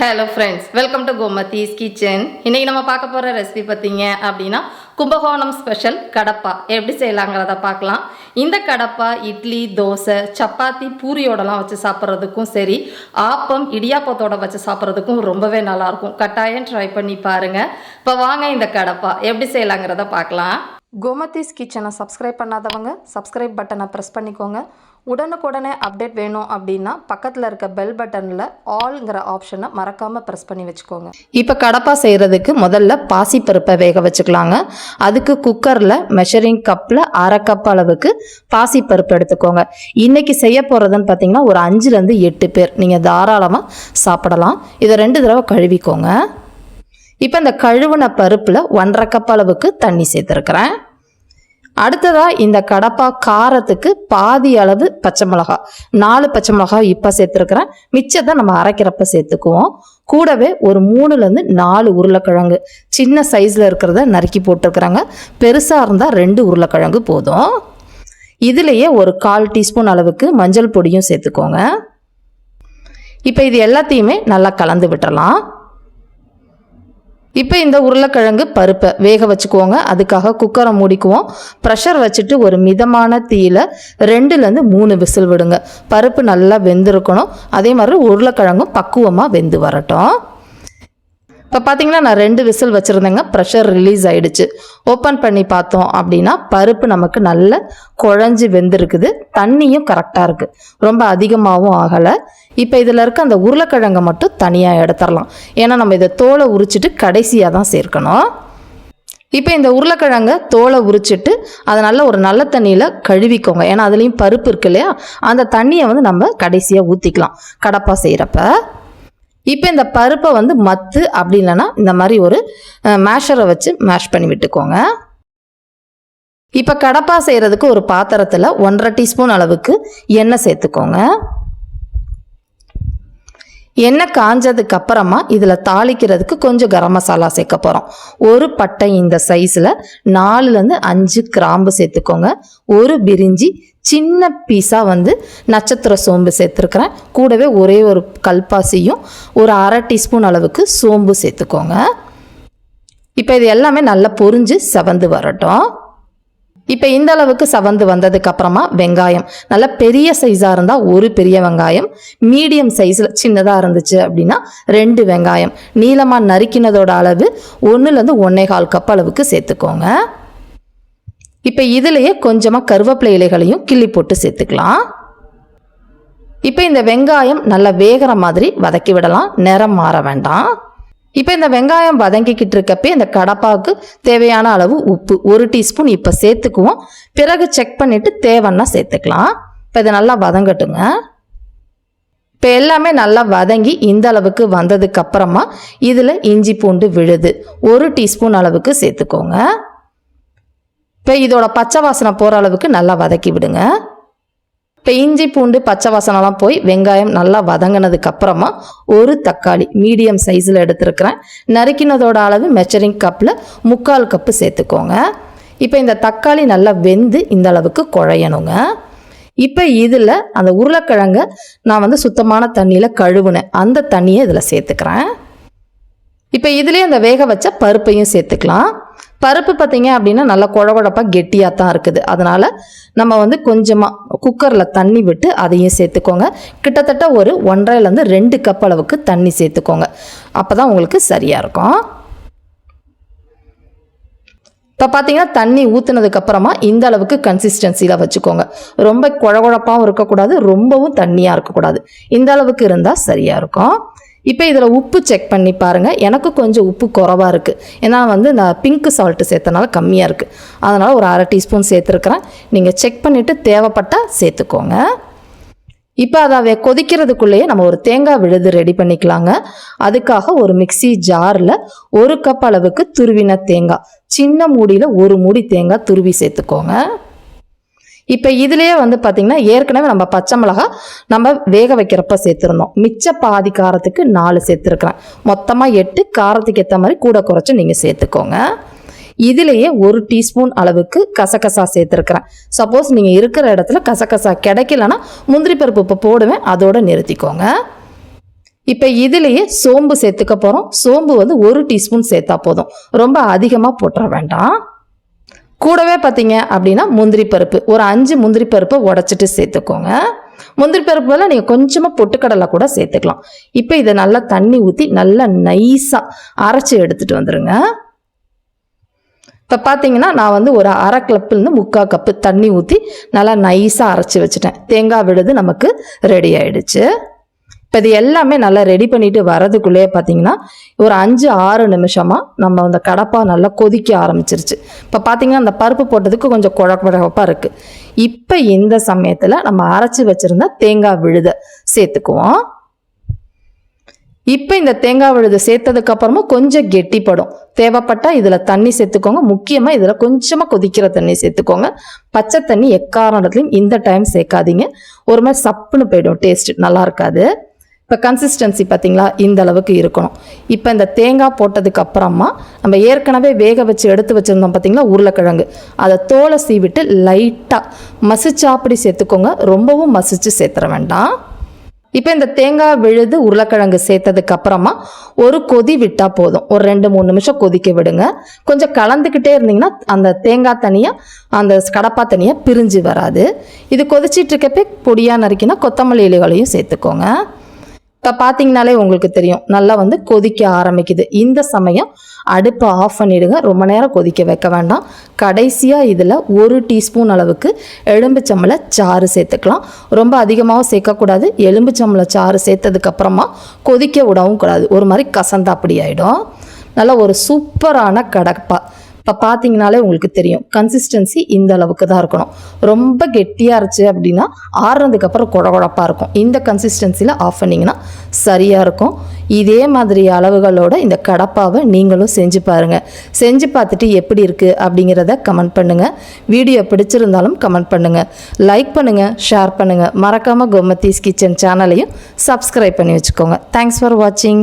Hello friends welcome to Gomathi's kitchen இன்றைக்கி நம்ம பார்க்க போகிற ரெசிபி பார்த்தீங்க அப்படின்னா கும்பகோணம் ஸ்பெஷல் கடப்பா. எப்படி செய்யலாங்கிறத பார்க்கலாம். இந்த கடப்பா இட்லி தோசை சப்பாத்தி பூரியோடலாம் வச்சு சாப்பிட்றதுக்கும் சரி ஆப்பம் இடியாப்பத்தோட வச்சு சாப்பிட்றதுக்கும் ரொம்பவே நல்லாயிருக்கும். கட்டாயம் ட்ரை பண்ணி பாருங்கள் இப்போ வாங்க இந்த கடப்பா. எப்படி செய்யலாங்கிறத பார்க்கலாம். கோமதிஸ் கிச்சனை சப்ஸ்கிரைப் பண்ணாதவங்க சப்ஸ்கிரைப் பட்டனை ப்ரெஸ் பண்ணிக்கோங்க. உடனுக்குடனே அப்டேட் வேணும் அப்படின்னா பக்கத்தில் இருக்க பெல் பட்டனில் ஆல்ங்கிற ஆப்ஷனை மறக்காமல் ப்ரெஸ் பண்ணி வச்சுக்கோங்க. இப்போ கடப்பா செய்கிறதுக்கு முதல்ல பாசிப்பருப்பை வேக வச்சுக்கலாங்க. அதுக்கு குக்கரில் மெஷரிங் கப்பில் அரை கப் அளவுக்கு பாசிப்பருப்பு எடுத்துக்கோங்க. இன்றைக்கி செய்ய போகிறதுன்னு பார்த்தீங்கன்னா ஒரு அஞ்சுலேருந்து எட்டு பேர். நீங்கள் தாராளமாக சாப்பிடலாம். இதை ரெண்டு தடவை கழுவிக்கோங்க. இப்போ இந்த கழுவின பருப்பில் ஒன்றரை கப் அளவுக்கு தண்ணி சேர்த்துருக்குறேன். அடுத்ததாக இந்த கடப்பா காரத்துக்கு பாதி அளவு பச்சை மிளகா. நாலு பச்சை மிளகா இப்போ சேர்த்துருக்குறேன். மிச்சத்தை நம்ம அரைக்கிறப்ப சேர்த்துக்குவோம். கூடவே ஒரு மூணுலேருந்து நாலு உருளைக்கிழங்கு. சின்ன சைஸில் இருக்கிறத நறுக்கி போட்டிருக்கிறாங்க. பெருசாக இருந்தால் ரெண்டு உருளைக்கிழங்கு போதும். இதுலேயே ஒரு கால் டீஸ்பூன் அளவுக்கு மஞ்சள் பொடியும் சேர்த்துக்கோங்க. இப்போ இது எல்லாத்தையுமே நல்லா கலந்து விட்டுறலாம். இப்போ இந்த உருளைக்கிழங்கு பருப்பை வேக வச்சுக்குவோங்க. அதுக்காக குக்கரை மூடிக்குவோம். ப்ரெஷர் வச்சுட்டு ஒரு மிதமான தீயில ரெண்டுலேருந்து மூணு விசில் விடுங்க. பருப்பு நல்லா வெந்திருக்கணும். அதே மாதிரி உருளைக்கிழங்கும் பக்குவமாக வெந்து வரட்டும். இப்போ பார்த்தீங்கன்னா நான் ரெண்டு விசில் வச்சுருந்தேங்க. ப்ரெஷர் ரிலீஸ் ஆகிடுச்சு ஓப்பன் பண்ணி பார்த்தோம் அப்படின்னா பருப்பு நமக்கு நல்ல குழஞ்சி வெந்திருக்குது. தண்ணியும் கரெக்டாக இருக்குது ரொம்ப அதிகமாகவும் ஆகலை. இப்போ இதில் இருக்க அந்த உருளைக்கிழங்கை மட்டும் தனியாக எடுத்துடலாம். ஏன்னா நம்ம இதை தோலை உரிச்சிட்டு கடைசியாக தான் சேர்க்கணும். இப்போ இந்த உருளைக்கிழங்க தோலை உரிச்சிட்டு அதை நல்ல ஒரு நல்ல தண்ணியில் கழுவிக்கோங்க. ஏன்னா அதுலேயும் பருப்பு இருக்கு இல்லையா? அந்த தண்ணியை வந்து நம்ம கடைசியாக ஊற்றிக்கலாம் கடப்பாக செய்கிறப்ப இப்போ இந்த பருப்பை வந்து மத்து அப்படி இல்லைன்னா இந்த மாதிரி ஒரு மேஷரை வச்சு மேஷ் பண்ணி விட்டுக்கோங்க. இப்போ கடப்பா செய்கிறதுக்கு ஒரு பாத்திரத்தில் ஒன்றரை டீஸ்பூன் அளவுக்கு எண்ணெய் சேர்த்துக்கோங்க. எண்ணெய் காஞ்சதுக்கு அப்புறமா இதில் தாளிக்கிறதுக்கு கொஞ்சம் கரம் மசாலா சேர்க்க போகிறோம் ஒரு பட்டை இந்த சைஸில் நாலுலேருந்து அஞ்சு கிராம்பு சேர்த்துக்கோங்க. ஒரு பிரிஞ்சி சின்ன பீஸாக வந்து நட்சத்திர சோம்பு சேர்த்துருக்குறேன். கூடவே ஒரே ஒரு கல்பாசியும் ஒரு அரை டீஸ்பூன் அளவுக்கு சோம்பு சேர்த்துக்கோங்க. இப்போ இது எல்லாமே நல்லா பொரிஞ்சு செவந்து வரட்டும். இப்போ இந்த அளவுக்கு சவந்து வந்ததுக்கு அப்புறமா வெங்காயம். நல்லா பெரிய சைஸாக இருந்தால் ஒரு பெரிய வெங்காயம். மீடியம் சைஸில் சின்னதாக இருந்துச்சு அப்படின்னா ரெண்டு வெங்காயம். நீளமாக நறுக்கினதோட அளவு ஒன்றுலேருந்து ஒன்றே கால் கப் அளவுக்கு சேர்த்துக்கோங்க. இப்போ இதுலேயே கொஞ்சமாக கருவேப்பிலை இலைகளையும் கிள்ளி போட்டு சேர்த்துக்கலாம். இப்போ இந்த வெங்காயம் நல்லா வேகிற மாதிரி வதக்கி விடலாம். நிறம் மாற வேண்டாம். இப்போ இந்த வெங்காயம் வதங்கிக்கிட்டு இருக்கப்பே இந்த கடப்பாவுக்கு தேவையான அளவு உப்பு ஒரு டீஸ்பூன் இப்போ சேர்த்துக்குவோம். பிறகு செக் பண்ணிவிட்டு தேவைன்னா சேர்த்துக்கலாம். இப்போ இதை நல்லா வதங்கட்டுங்க. இப்போ எல்லாமே நல்லா வதங்கி இந்த அளவுக்கு வந்ததுக்கு அப்புறமா இதில் இஞ்சி பூண்டு விழுது. ஒரு டீஸ்பூன் அளவுக்கு சேர்த்துக்கோங்க. இப்போ இதோட பச்சை வாசனை போகிற அளவுக்கு நல்லா வதக்கி விடுங்க. இப்போ இஞ்சி பூண்டு பச்சை வாசனைலாம் போய் வெங்காயம் நல்லா வதங்கினதுக்கு அப்புறமா ஒரு தக்காளி மீடியம் சைஸில் எடுத்துருக்கிறேன். நறுக்கினதோட அளவு மெச்சரிங் கப்பில் முக்கால் கப்பு சேர்த்துக்கோங்க. இப்போ இந்த தக்காளி நல்லா வெந்து இந்த அளவுக்கு குழையணுங்க. இப்போ இதில் அந்த உருளைக்கிழங்க நான் வந்து சுத்தமான தண்ணியில் கழுவுனேன். அந்த தண்ணியை இதில் சேர்த்துக்கிறேன். இப்போ இதுலேயே அந்த வேக வச்ச பருப்பையும் சேர்த்துக்கலாம். பருப்பு பார்த்தீங்க அப்படின்னா நல்லா குழகுழப்பாக கெட்டியாக தான் இருக்குது. அதனால் நம்ம வந்து கொஞ்சமாக குக்கரில் தண்ணி விட்டு அதையும் சேர்த்துக்கோங்க. கிட்டத்தட்ட ஒரு ஒன்றரைலேருந்து ரெண்டு கப் அளவுக்கு தண்ணி சேர்த்துக்கோங்க. அப்போ தான் உங்களுக்கு சரியாக இருக்கும். இப்போ பார்த்தீங்கன்னா தண்ணி ஊற்றுனதுக்கப்புறமா இந்த அளவுக்கு கன்சிஸ்டன்சியில் வச்சுக்கோங்க. ரொம்ப குழகுழப்பாகவும் இருக்கக்கூடாது ரொம்பவும் தண்ணியாக இருக்கக்கூடாது. இந்த அளவுக்கு இருந்தால் சரியாக இருக்கும். இப்போ இதில் உப்பு செக் பண்ணி பாருங்கள் எனக்கு கொஞ்சம் உப்பு குறவாக இருக்குது ஏன்னா வந்து நான் பிங்க் சால்ட்டு சேர்த்தனால கம்மியாக இருக்குது அதனால் ஒரு அரை டீஸ்பூன் சேர்த்துருக்குறேன். நீங்கள் செக் பண்ணிவிட்டு தேவைப்பட்டால் சேர்த்துக்கோங்க. இப்போ அதை கொதிக்கிறதுக்குள்ளேயே நம்ம ஒரு தேங்காய் விழுது ரெடி பண்ணிக்கலாங்க. அதுக்காக ஒரு மிக்சி ஜாரில் ஒரு கப் அளவுக்கு துருவின தேங்காய். சின்ன மூடியில் ஒரு மூடி தேங்காய் துருவி சேர்த்துக்கோங்க. இப்போ இதுலேயே வந்து பார்த்திங்கன்னா ஏற்கனவே நம்ம பச்சை மிளகா நம்ம வேக வைக்கிறப்ப சேர்த்துருந்தோம். மிச்ச பாதி காரத்துக்கு நாலு சேர்த்துருக்குறேன். மொத்தமாக எட்டு காரத்துக்கு ஏற்ற மாதிரி கூட குறைச்சி நீங்கள் சேர்த்துக்கோங்க. இதுலேயே ஒரு டீஸ்பூன் அளவுக்கு கசகசா சேர்த்துருக்குறேன். சப்போஸ் நீங்கள் இருக்கிற இடத்துல கசகசா கிடைக்கலன்னா முந்திரி பருப்பு இப்போ போடுவேன் அதோடு நிறுத்திக்கோங்க. இப்போ இதுலேயே சோம்பு சேர்த்துக்க போகிறோம் சோம்பு வந்து ஒரு டீஸ்பூன் சேர்த்தா போதும். ரொம்ப அதிகமாக போட்டுற வேண்டாம். கூடவே பார்த்தீங்க அப்படின்னா முந்திரி பருப்பு. ஒரு அஞ்சு முந்திரி பருப்பை உடச்சிட்டு சேர்த்துக்கோங்க. முந்திரி பருப்பு பதிலா நீங்கள் கொஞ்சமாக பொட்டுக்கடலை கூட சேர்த்துக்கலாம். இப்போ இதை நல்லா தண்ணி ஊற்றி நல்லா நைஸாக அரைச்சி எடுத்துகிட்டு வந்துடுங்க இப்போ பார்த்தீங்கன்னா நான் வந்து ஒரு அரை கப்புலேருந்து முக்கால் கப்பு தண்ணி ஊற்றி நல்லா நைஸாக அரைச்சி வச்சுட்டேன். தேங்காய் விழுது நமக்கு ரெடி ஆயிடுச்சு. இப்போ இது எல்லாமே நல்லா ரெடி பண்ணிட்டு வரதுக்குள்ளேயே பார்த்தீங்கன்னா ஒரு அஞ்சு ஆறு நிமிஷமாக நம்ம அந்த கடப்பா நல்லா கொதிக்க ஆரம்பிச்சிருச்சு. இப்போ பார்த்தீங்கன்னா அந்த பருப்பு போட்டதுக்கு கொஞ்சம் குழப்பழப்பாக இருக்குது இப்போ இந்த சமயத்தில் நம்ம அரைச்சி வச்சுருந்த தேங்காய் விழுதை சேர்த்துக்குவோம். இப்போ இந்த தேங்காய் விழுது சேர்த்ததுக்கப்புறமா கொஞ்சம் கெட்டிப்படும். தேவைப்பட்டால் இதில் தண்ணி சேர்த்துக்கோங்க. முக்கியமாக இதில் கொஞ்சமாக கொதிக்கிற தண்ணி சேர்த்துக்கோங்க. பச்சை தண்ணி எக்காரணத்துலையும் இந்த டைம் சேர்க்காதீங்க. ஒரு மாதிரி சப்புன்னு போயிடும். டேஸ்ட் நல்லா இருக்காது. இப்போ கன்சிஸ்டன்சி பார்த்தீங்களா இந்த அளவுக்கு இருக்கணும். இப்போ இந்த தேங்காய் போட்டதுக்கு அப்புறமா நம்ம ஏற்கனவே வேக வச்சு எடுத்து வச்சுருந்தோம் பார்த்தீங்களா உருளைக்கிழங்கு. அதை தோலை சீவிட்டு லைட்டாக மசிச்சாப்படி சேர்த்துக்கோங்க. ரொம்பவும் மசிச்சு சேர்த்துற வேண்டாம். இப்போ இந்த தேங்காய் விழுது உருளைக்கிழங்கு சேர்த்ததுக்கு அப்புறமா ஒரு கொதி விட்டால் போதும். ஒரு ரெண்டு மூணு நிமிஷம் கொதிக்க விடுங்க. கொஞ்சம் கலந்துக்கிட்டே இருந்தீங்கன்னா அந்த தேங்காய் தனியாக அந்த கடப்பா தனியாக பிரிஞ்சு வராது. இது கொதிச்சிட்டு இருக்கப்பே பொடியாக நறுக்கினா கொத்தமல்லி இலைகளையும் சேர்த்துக்கோங்க. பார்த்தீங்கனாலே உங்களுக்கு தெரியும். நல்லா வந்து கொதிக்க ஆரம்பிக்குது. இந்த சமயம் அடுப்பை ஆஃப் பண்ணிவிடுங்க ரொம்ப நேரம் கொதிக்க வைக்க வேண்டாம். கடைசியாக இதில் ஒரு டீஸ்பூன் அளவுக்கு எலும்புச்சம்பளை சாறு சேர்த்துக்கலாம். ரொம்ப அதிகமாகவும் சேர்க்கக்கூடாது. எலும்புச்சம்பளை சாறு சேர்த்ததுக்கப்புறமா கொதிக்க விடவும் கூடாது. ஒரு மாதிரி கசந்தா அப்படி ஆகிடும் நல்லா ஒரு சூப்பரான கடப்பா. இப்போ பார்த்தீங்கனாலே உங்களுக்கு தெரியும். கன்சிஸ்டன்சி இந்த அளவுக்கு தான் இருக்கணும். ரொம்ப கெட்டியாக இருந்துச்சு அப்படின்னா ஆறுனதுக்கு அப்புறம் குழ இருக்கும். இந்த கன்சிஸ்டன்சியில் ஆஃப் பண்ணிங்கன்னா சரியாக இருக்கும். இதே மாதிரி அளவுகளோட இந்த கடப்பாவை நீங்களும் செஞ்சு பாருங்கள் செஞ்சு பார்த்துட்டு எப்படி இருக்குது அப்படிங்கிறத கமெண்ட் பண்ணுங்கள் வீடியோ பிடிச்சிருந்தாலும் கமெண்ட் பண்ணுங்கள் லைக் பண்ணுங்கள் ஷேர் பண்ணுங்கள் மறக்காமல் கோமத்தீஸ் கிச்சன் சேனலையும் சப்ஸ்கிரைப் பண்ணி வச்சுக்கோங்க. தேங்க்ஸ் ஃபார் வாட்சிங்